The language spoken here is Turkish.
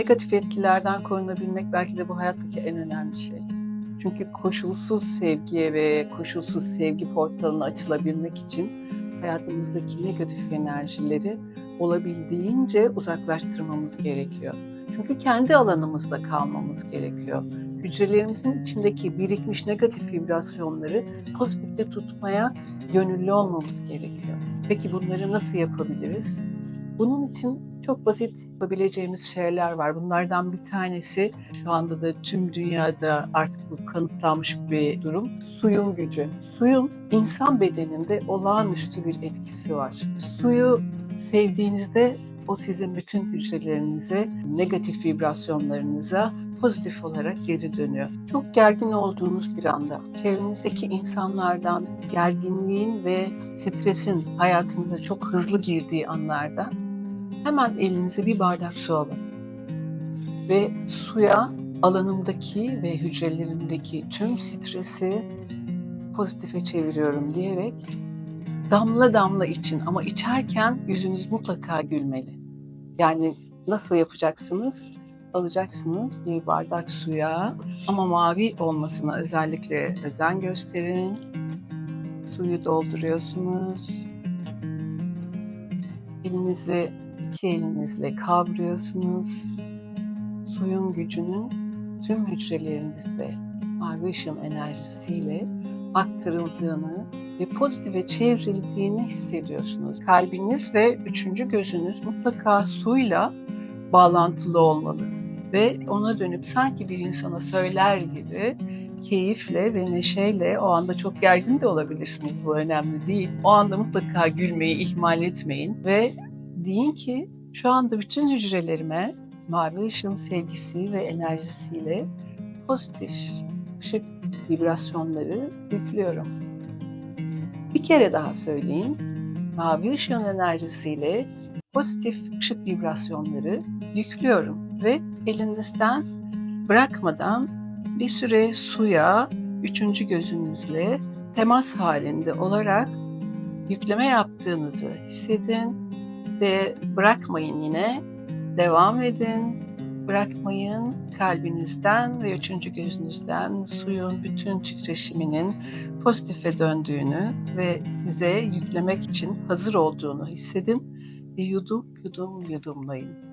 Negatif etkilerden korunabilmek belki de bu hayattaki en önemli şey. Çünkü koşulsuz sevgiye ve koşulsuz sevgi portalına açılabilmek için hayatımızdaki negatif enerjileri olabildiğince uzaklaştırmamız gerekiyor. Çünkü kendi alanımızda kalmamız gerekiyor. Hücrelerimizin içindeki birikmiş negatif vibrasyonları pozitifte tutmaya gönüllü olmamız gerekiyor. Peki bunları nasıl yapabiliriz? Bunun için çok basit yapabileceğimiz şeyler var. Bunlardan bir tanesi şu anda da tüm dünyada artık bu kanıtlanmış bir durum. Suyun gücü. Suyun insan bedeninde olağanüstü bir etkisi var. Suyu sevdiğinizde o sizin bütün hücrelerinize, negatif vibrasyonlarınıza pozitif olarak geri dönüyor. Çok gergin olduğunuz bir anda, çevrenizdeki insanlardan gerginliğin ve stresin hayatınıza çok hızlı girdiği anlarda hemen elinize bir bardak su alın. Ve suya alanımdaki ve hücrelerimdeki tüm stresi pozitife çeviriyorum diyerek damla damla için ama içerken yüzünüz mutlaka gülmeli. Yani nasıl yapacaksınız? Alacaksınız bir bardak suya ama mavi olmasına özellikle özen gösterin. Suyu dolduruyorsunuz. Elinizi iki elinizle kavruyorsunuz. Suyun gücünün tüm hücrelerinize mavi ışın enerjisiyle aktarıldığını ve pozitife çevrildiğini hissediyorsunuz. Kalbiniz ve üçüncü gözünüz mutlaka suyla bağlantılı olmalı ve ona dönüp sanki bir insana söyler gibi keyifle ve neşeyle o anda çok gergin de olabilirsiniz bu önemli değil. O anda mutlaka gülmeyi ihmal etmeyin ve deyin ki şu anda bütün hücrelerime mavi ışın sevgisi ve enerjisiyle pozitif ışık vibrasyonları yüklüyorum. Bir kere daha söyleyeyim. Mavi ışığın enerjisiyle pozitif ışık vibrasyonları yüklüyorum ve elinizden bırakmadan bir süre suya üçüncü gözünüzle temas halinde olarak yükleme yaptığınızı hissedin ve bırakmayın yine. Devam edin. Bırakmayın kalbinizden ve üçüncü gözünüzden suyun bütün titreşiminin pozitife döndüğünü ve size yüklemek için hazır olduğunu hissedin ve yudum yudum yudumlayın.